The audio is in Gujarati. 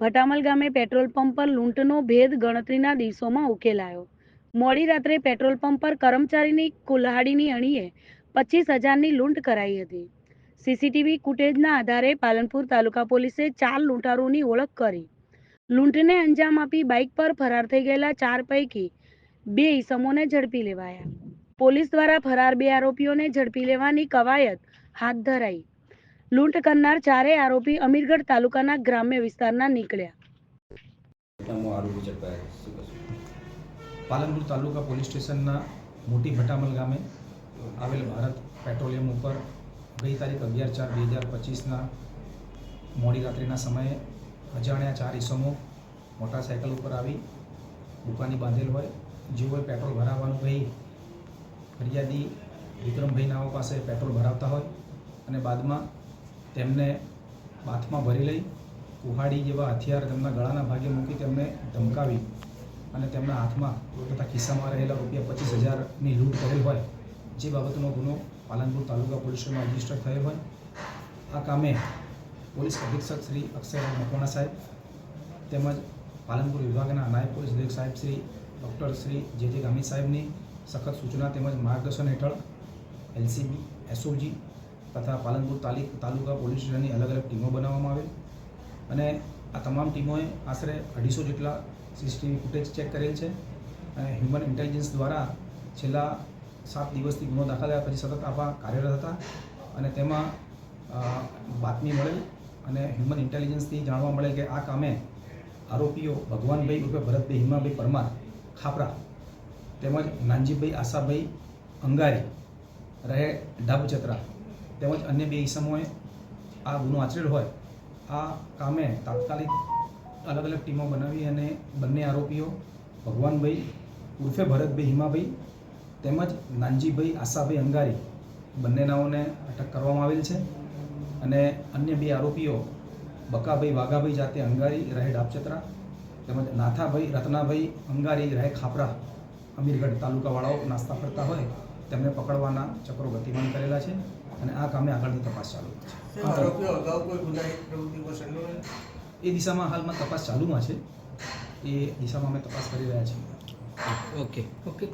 ભટામલ ગામે પેટ્રોલ પંપ પર લૂંટનો ભેદ ગણતરીના દિવસોમાં ઉકેલાયો. મોડી રાત્રે પેટ્રોલ પંપ પર કર્મચારીની કુલ્હાડીની અણીએ પચીસ હજારની લૂંટ કરાઈ હતી. સીસીટીવી ફૂટેજના આધારે પાલનપુર તાલુકા પોલીસે ચાર લૂંટારોની ઓળખ કરી. લૂંટને અંજામ આપી બાઇક પર ફરાર થઈ ગયેલા ચાર પૈકી બે ઈસમોને ઝડપી લેવાયા. પોલીસ દ્વારા ફરાર બે આરોપીઓને ઝડપી લેવાની કવાયત હાથ ધરાઈ. લૂંટ કરનાર ચારેય આરોપી અમીરગઢ તાલુકાના ગ્રામ્ય વિસ્તારના નીકળ્યા. પાલનપુર તાલુકા પોલીસ સ્ટેશનના મોટી ભટામલ ગામે આવેલ ભારત પેટ્રોલિયમ ઉપર ગઈ તારીખ અગિયાર ચાર બે હજાર પચીસના મોડી રાત્રિના સમયે અજાણ્યા ચાર ઈસમો મોટરસાયકલ ઉપર આવી દુકાની બાંધેલ હોય જેઓએ પેટ્રોલ ભરાવવાનું કહી ફરિયાદી વિક્રમભાઈ નાઓ પાસે પેટ્રોલ ભરાવતા હોય અને બાદમાં તેમને બાથમાં ભરી લઈ, કુહાડી જેવા હથિયાર તેમના ગળાના ભાગે મૂકી તેમને ધમકાવી અને તેમના હાથમાં તથા ખિસ્સામાં રહેલા રૂપિયા પચીસ હજારની લૂંટ કરેલ હોય, જે બાબતનો ગુનો પાલનપુર તાલુકા પોલીસ સ્ટેશનમાં રજિસ્ટર થયો હોય. આ કામે પોલીસ અધિક્ષક શ્રી અક્ષયરાવ મકવાણા સાહેબ તેમજ પાલનપુર વિભાગના નાયબ પોલીસ અધિક્ષક સાહેબ શ્રી ડૉક્ટર શ્રી જે જે ગામી સાહેબની સખત સૂચના તેમજ માર્ગદર્શન હેઠળ એલસીબી, એસઓજી તથા પાલનપુર તાલી, તાલુકા પોલીસ સ્ટેશનની અલગ અલગ ટીમો બનાવવામાં આવેલ. અને આ તમામ ટીમોએ આશરે અઢીસો જેટલા સીસીટીવી ફૂટેજ ચેક કરેલ છે. અને હ્યુમન ઇન્ટેલિજન્સ દ્વારા છેલ્લા સાત દિવસથી ગુનો દાખલ થયા પછી સતત આવા કાર્યરત હતા. અને તેમાં બાતમી મળેલ અને હ્યુમન ઇન્ટેલિજન્સથી જાણવા મળેલ કે આ કામે આરોપીઓ ભગવાનભાઈ ઉર્ફે ભરતભાઈ હિમાભાઈ પરમાર ખાપરા તેમજ નાનજીભાઈ આશાભાઈ અંગારી રહે ડાબચત્રા તેમજ અન્ય બે ઈસમોએ આ ગુનો આચરેલ હોય. આ કામે તાત્કાલિક અલગ અલગ ટીમો બનાવી અને બંને આરોપીઓ ભગવાનભાઈ ઉર્ફે ભરતભાઈ હિમાભાઈ તેમજ નાનજીભાઈ આશાભાઈ અંગારી બંને નાઓને અટક કરવામાં આવેલ છે અને અન્ય બે આરોપીઓ બકાભાઈ વાઘાભાઈ જાતે અંગારી રહે ડાબચત્રા તેમજ નાથાભાઈ, રત્નાભાઈ અંગારી રહે ખાપરા અમીરગઢ તાલુકાવાળાઓ નાસ્તા ફરતા હોય તેમને પકડવાના ચક્રો ગતિમાન કરેલા છે. અને આ કામે આગળની તપાસ ચાલુ છે. એ દિશામાં હાલમાં તપાસ ચાલુમાં છે. એ દિશામાં અમે તપાસ કરી રહ્યા છીએ. ઓકે. ઓકે.